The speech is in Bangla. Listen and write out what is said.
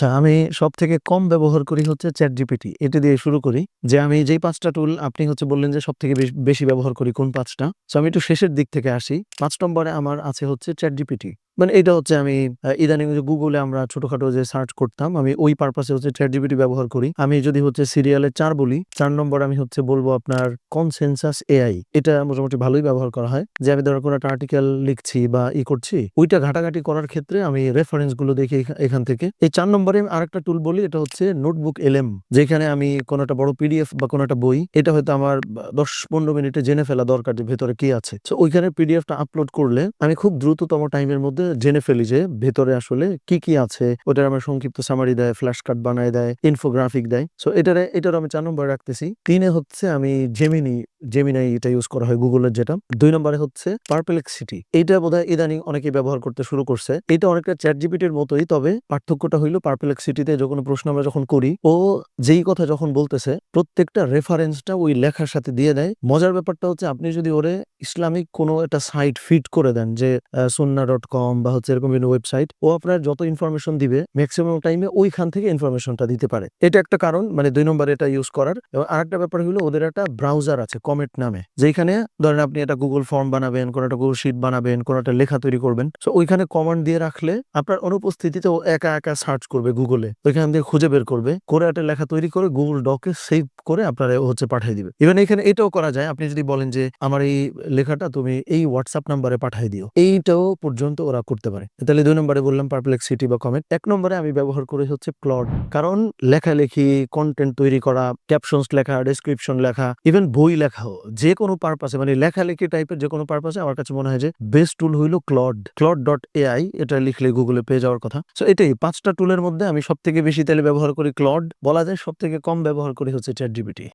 আচ্ছা আমি সব থেকে কম ব্যবহার করি হচ্ছে চ্যাট জিপিটি এটা দিয়ে শুরু করি যে আমি যেই পাঁচটা টুল আপনি হচ্ছে বললেন যে সব থেকে বেশি ব্যবহার করি কোন পাঁচটা। তো আমি একটু শেষের দিক থেকে আসি। পাঁচ নম্বরে আমার আছে হচ্ছে চ্যাট জিপিটি মানে এটা হচ্ছে আমি ইদানিং যে গুগলে আমরা ছোটখাটো যে সার্চ করতাম, আমি ওই পারপাসে হচ্ছে চ্যাট জিপিটি ব্যবহার করি। আমি যদি হচ্ছে সিরিয়ালে চার বলি, চার নম্বর আমি হচ্ছে বলব আপনার কনসেনসাস এআই এটা মোটামুটি ভালোই ব্যবহার করা হয়। যে আমি ধরো কোনো একটা আর্টিকেল লিখছি বা ই করছি, ওইটা ঘাটাঘাটি করার ক্ষেত্রে আমি রেফারেন্সগুলো দেখি এখান থেকে। এই চার নম্বরে আমি আরেকটা টুল বলি, এটা হচ্ছে নোটবুক এলএম যেখানে আমি কোনো একটা বড় পিডিএফ বা কোনো একটা বই, এটা হয়তো আমার দশ পনেরো মিনিটে জেনে ফেলা দরকার যে ভেতরে কি আছে। তো ওইখানে পিডিএফটা আপলোড করলে আমি খুব দ্রুততম টাইমের মধ্যে জেনে ফেলি যে ভেতরে আসলে কি কি আছে। ওটার আমার সংক্ষিপ্ত সামারি দেয় ফ্ল্যাশ কার্ড বানায় দেয় ইনফোগ্রাফিক দেয়। সো এটারে এটার আমি চার নম্বর রাখতেছি। তিনে হচ্ছে আমি জেমিনি জেমিনাই এটা ইউজ করা হয় গুগলের যেটা। দুই নম্বরে হচ্ছে পারপ্লেক্সিটি এইটা বোধহয় ইদানিং অনেকে ব্যবহার করতে শুরু করছে। এটা অনেকটা চ্যাট জিপিটির মতোই, তবে পার্থক্যটা হইল পারপ্লেক্সিটিতে যখন প্রশ্ন আমরা যখন করি, ও যেই কথা যখন বলতেছে, প্রত্যেকটা রেফারেন্সটা ওই লেখার সাথে দিয়ে দেয়। মজার ব্যাপারটা হচ্ছে, আপনি যদি ওরে ইসলামিক কোনো একটা সাইট ফিট করে দেন, যে সুন্না ডট কম বা হচ্ছে এরকম বিভিন্ন ওয়েবসাইট ও আপনার যত ইনফরমেশন দিবে ম্যাক্সিমাম টাইমে ওইখান থেকে ইনফরমেশনটা দিতে পারে। এটা একটা কারণ মানে দুই নম্বরে এটা ইউজ করার। এবং আরেকটা ব্যাপার হলো ওদের একটা ব্রাউজার আছে কমেট নামে। যেখানে ধরেন আপনি একটা গুগল ফর্ম বানাবেন, কোনো একটা গুগল শিট বানাবেন, কোনো একটা লেখা তৈরি করবেন। তো ওইখানে কমান্ড দিয়ে রাখলে আপনার অনুপস্থিতিতে ও একা একা সার্চ করবে গুগলে ওইখান দিয়ে খুঁজে বের করবে, করে একটা লেখা তৈরি করে গুগল ডকে সেভ করে আপনার হচ্ছে পাঠিয়ে দিবে। ইভেন এখানে এটাও করা যায়, আপনি যদি বলেন যে, আমার এই লেখাটা তুমি এই হোয়াটসঅ্যাপ নাম্বারে পাঠিয়ে দিও। এইটাও পর্যন্ত ওরা করতে পারে। তাহলে দুই নম্বরে বললাম পারপ্লেক্সিটি বা কমেন্ট এক নম্বরে আমি ব্যবহার করি হচ্ছে ক্লড কারণ লেখালেখি কন্টেন্ট তৈরি করা ক্যাপশনস লেখা ডেসক্রিপশন লেখা ইভেন বই লেখাও যে কোনো পারপাসে মানে লেখালেখি টাইপের যে কোনো পারপাসে আমার কাছে মনে হয় যে বেস্ট টুল হইল ক্লড ক্লড ডট এআই এটা লিখলে গুগলে পেয়ে যাওয়ার কথা। সো এটাই পাঁচটা টুলের মধ্যে আমি সব থেকে বেশি তাহলে ব্যবহার করি ক্লড বলা যায় সব থেকে কম ব্যবহার করি হচ্ছে চ্যাট জিপিটি